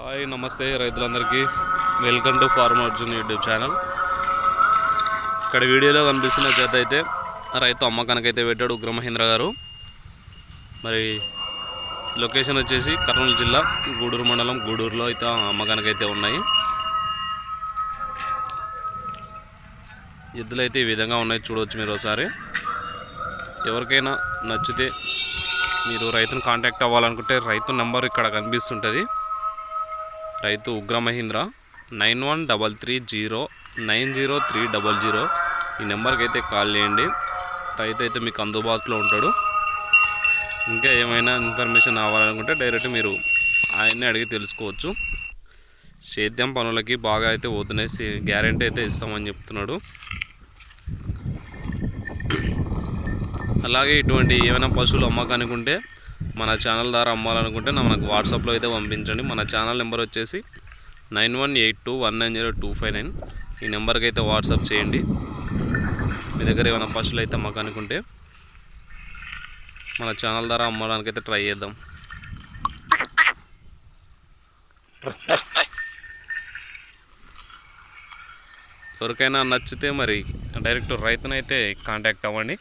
Hi నమస్తే రైతులందరికీ. Welcome to farmer Arjun YouTube channel ఇక్కడ వీడియోలో కనిపిస్తున్న చేత అయితే రైతు అమ్మకానికైతే పెట్టాడు ఉగ్ర మహేంద్ర గారు. మరి లొకేషన్ వచ్చేసి కర్నూలు జిల్లా గూడూరు మండలం గూడూరులో అయితే అమ్మకానికైతే ఉన్నాయి. ఎద్దులు అయితే ఈ విధంగా ఉన్నాయి చూడవచ్చు మీరు ఒకసారి. ఎవరికైనా నచ్చితే మీరు రైతును కాంటాక్ట్ అవ్వాలనుకుంటే రైతు నెంబర్ ఇక్కడ కనిపిస్తుంటుంది. రైతు Ugra Mahindra nine one double three zero nine zero three double zero ఈ నెంబర్కి అయితే కాల్ చేయండి. రైతు అయితే మీకు అందుబాటులో ఉంటాడు. ఇంకా ఏమైనా ఇన్ఫర్మేషన్ కావాలనుకుంటే డైరెక్ట్ మీరు ఆయన్ని అడిగి తెలుసుకోవచ్చు. సేద్యం పనులకి బాగా అయితే పోతున్నాయి. గ్యారంటీ అయితే ఇస్తామని చెప్తున్నాడు. అలాగే ఇటువంటి ఏమైనా పశువులు అమ్మకానికి ఉంటే మన ఛానల్ ద్వారా అమ్మాలనుకుంటే మనకు వాట్సాప్లో అయితే పంపించండి. మన ఛానల్ నెంబర్ వచ్చేసి nine one eight two one nine zero two five nine. ఈ నెంబర్కి అయితే వాట్సాప్ చేయండి. మీ దగ్గర ఏమైనా పశువులు అయితే మాకు అనుకుంటే మన ఛానల్ ద్వారా అమ్మడానికి అయితే ట్రై చేద్దాం. ఎవరికైనా నచ్చితే మరి డైరెక్ట్ రైతునైతే కాంటాక్ట్ అవ్వండి.